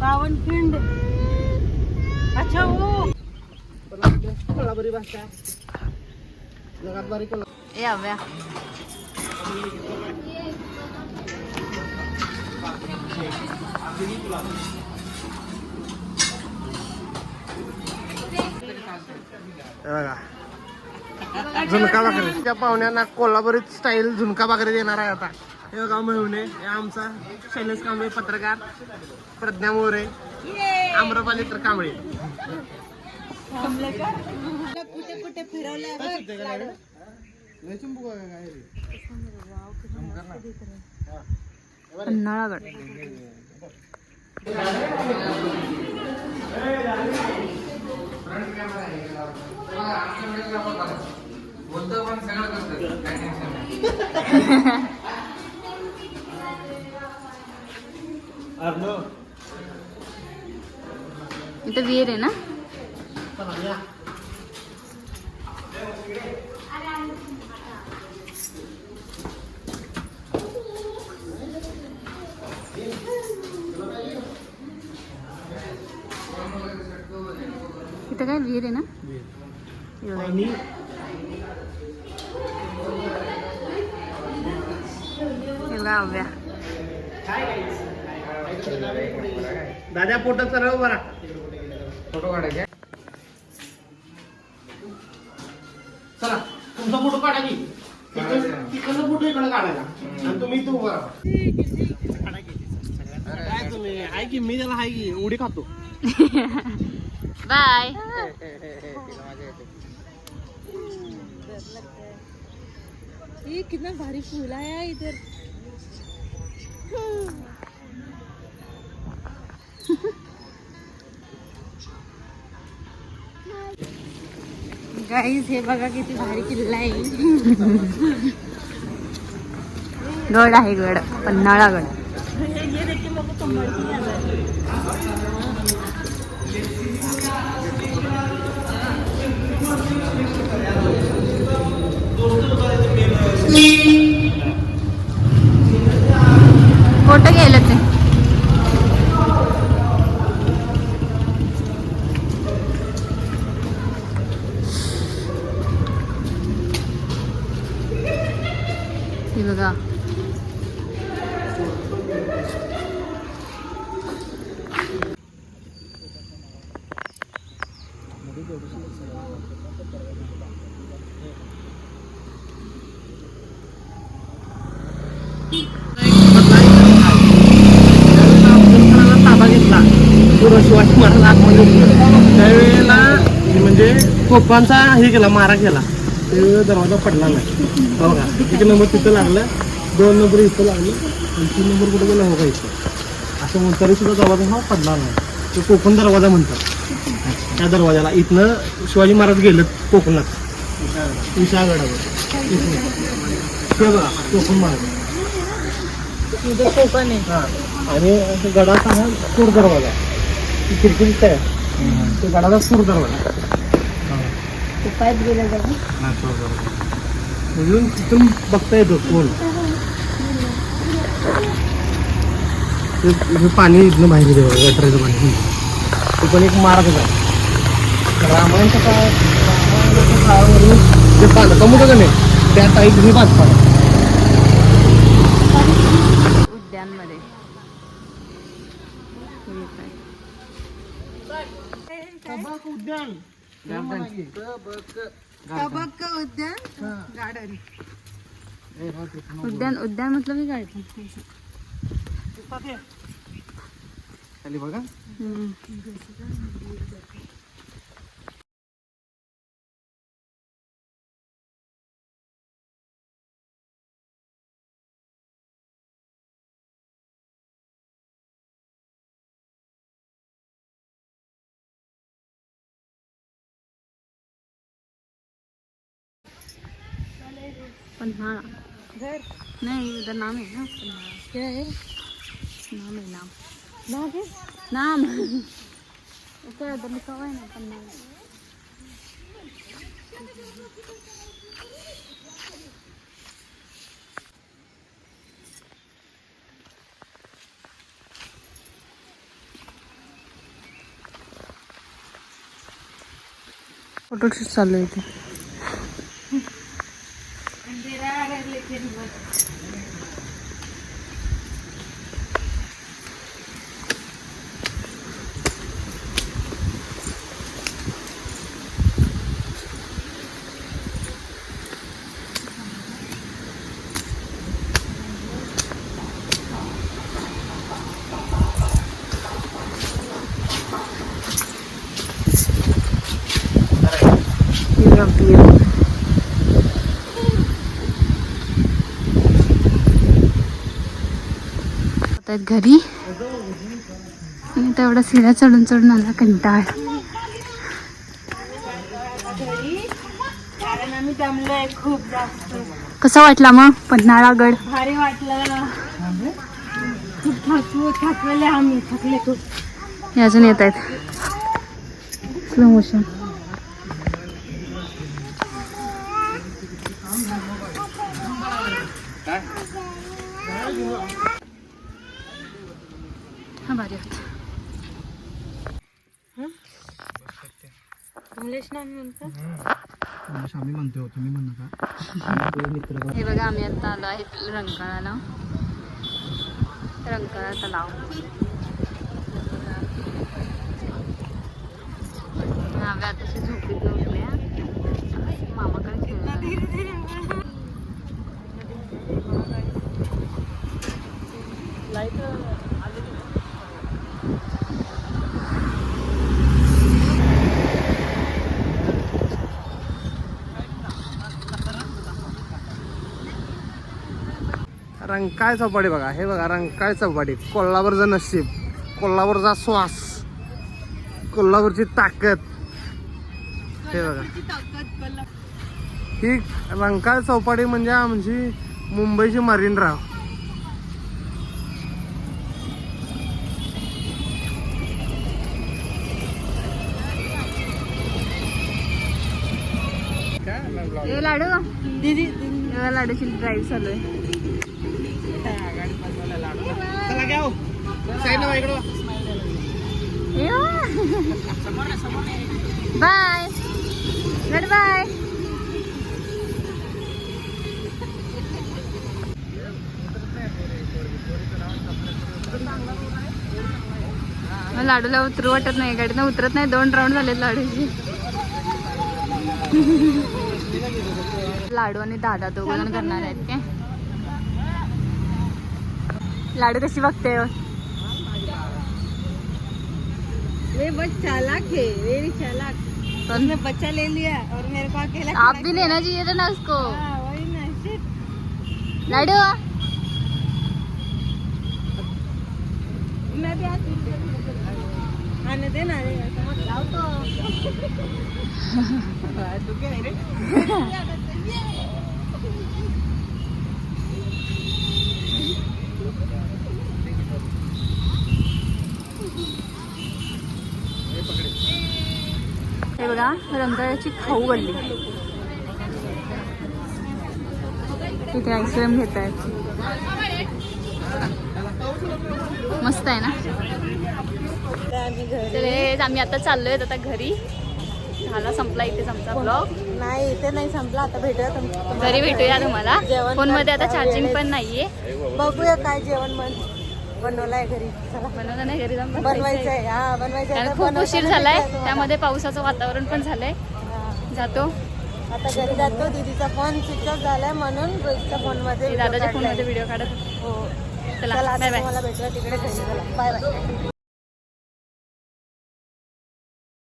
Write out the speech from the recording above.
पावनखिंड अच्छा हो. कोल्हापुरी भाषा जगात बारी कोल्हा झुणका भाकरी. त्या पाहुण्यांना कोल्हापुरी स्टाईल झुणका भाकरी देणार आहे आता. हे बघा मिळवणे हे आमचा शैलेश कांबळे पत्रकार प्रज्ञा मोरे आम्रपाली तर कांबळे. कुठे कुठे फिरवलंय पन्हाळागड. इथं विहीर आहे ना? इथं काय विहीर आहे ना? एवढं हव्या दादा पोटात सरळ बरा. फोटो काढायचे चला तुमचा फोटो काढा की. तिकडचा फोटो इकडे काढायला आणि तुम्ही तू उभा राहा. काय तुम्ही? आहे की मी त्याला आहे की उडी खातो. बाय. ये कितना भारी फूल आया है इधर. गाईज हे बघा किती भारी किल्ला आहे. गड आहे गड पन्हाळागड गड. हे बघा ताबा घेतला पूर्ण शिवाजी महाराज आतमध्ये होते. त्यावेळेला म्हणजे कोपांचा हे केला मारा केला त्यावेळेला दरवाजा पडला नाही. हो का? एक नंबर तिथं लागलं दोन नंबर इथं लागलं आणि तीन नंबर कुठे गेला? हो का इथं. असं म्हणून तरी सुद्धा दरवाजा हा पडला नाही. तो कोकण दरवाजा म्हणतात. त्या दरवाजाला. इथनं शिवाजी महाराज गेलं कोकणात. विशाळगडावर. इथनं. ते बघा कोकण महाराज. कोकण. आणि गडाचा हा सूर दरवाजा. ती खिडकी दिसते आहे. तो गडाचा सूर दरवाजा. पाईप गेला म्हणून तिथून बघता येतो कोण हे- हे पाणी इथनं बाहेर येते बघा गटराचं पाणी. ते पण एक मार्गच आहे. रामायणच्या काळात रामायणाच्या काळावरून जे होतं का नाही त्या टाईप हे बांधकाम उद्यानमध्ये. हे काय. उद्यान. कबक उद्यान गार्डन. उद्यान उद्यान मतलब की काय खाली बघा. पन्हाड़ा घर नहीं उधर नाम है ना? क्या है? नाम है नाम। नाम है? नाम। उसका उधर लिखा हुआ है ना पन्हाड़ा फ़ोटो शूट चालू आहे आहेत घरी. आणि तेवढा सिरा चढून चढून आला कंटाळ. कारण आम्ही दमलोय खूप जास्त. कसा वाटला मग? पन्हाळागड? भारी वाटलं. खूप थकू थकलेले आम्ही थकले खूप. हे अजून येत आहेत स्लो मोशन हा? म्हणतो? आम्ही म्हणतो तुम्ही म्हणू नका. मित्र हे बघा आम्ही आता आलो आहे रंकाळाला. रंकाळा तलाव. नावे आताशी झोपीत नव्हत्या मामाकडे खेळणार रंकाळ चौपाटी बघा. हे बघा रंकाळ चौपाटी. कोल्हापूरचं नशीब. कोल्हापूरचा श्वास. कोल्हापूरची ताकद. हे बघा. ही रंकाळ चौपाटी म्हणजे आमची मुंबईची मरीन राव लाडू. दीदी लाडूची ड्राईव्ह चालू आहे चला घ्या साईडला इकडं बाय. Good bye. लाडूला उतरू वाटत नाही. गाडीनं उतरत नाही. दोन राऊंड झालेत लाडूचे. लाडू आणि दादा दोघ जण करणार आहेत काय लाडू कशी बघते? वे चालाक है वेरी चालाक. उसने बच्चा ले लिया और मेरे को अकेला आप भी लेना चाहिए था ना उसको। हाँ, वही ना shit. लाडू? मैं भी आती हूँ। आने रे लाओ तो तू क्या रे हे बघा रंगाळ्याची खाऊ गल्ली तिथे आईस्क्रीम घेत आहेत मस्त आहे ना? आम्ही घरी तर आम्ही आता चाललोय आता घरी झाला संपला इथेच आमचा ब्लॉग नाही इथे नाही संपला आता भेटूया घरी भेटूया तुम्हाला. जेवण फोनमध्ये आता चार्जिंग. पण नाहीये. बघूया काय जेवण मन बनवलंय घरी. चला बनवलं नाही घरी जाऊन बनवायचं बनवायचंय. हा बनवायचं खूप उशीर झालाय. त्यामध्ये पावसाचं वातावरण पण झालंय. जातो. आता घरी जातो दीदीचा फोन स्विच ऑफ झालाय म्हणून रोहितच्या फोनमध्ये दादाच्या फोनमध्ये व्हिडिओ काढत. हो. चला तुम्हाला भेटूया तिकडे बाय बाय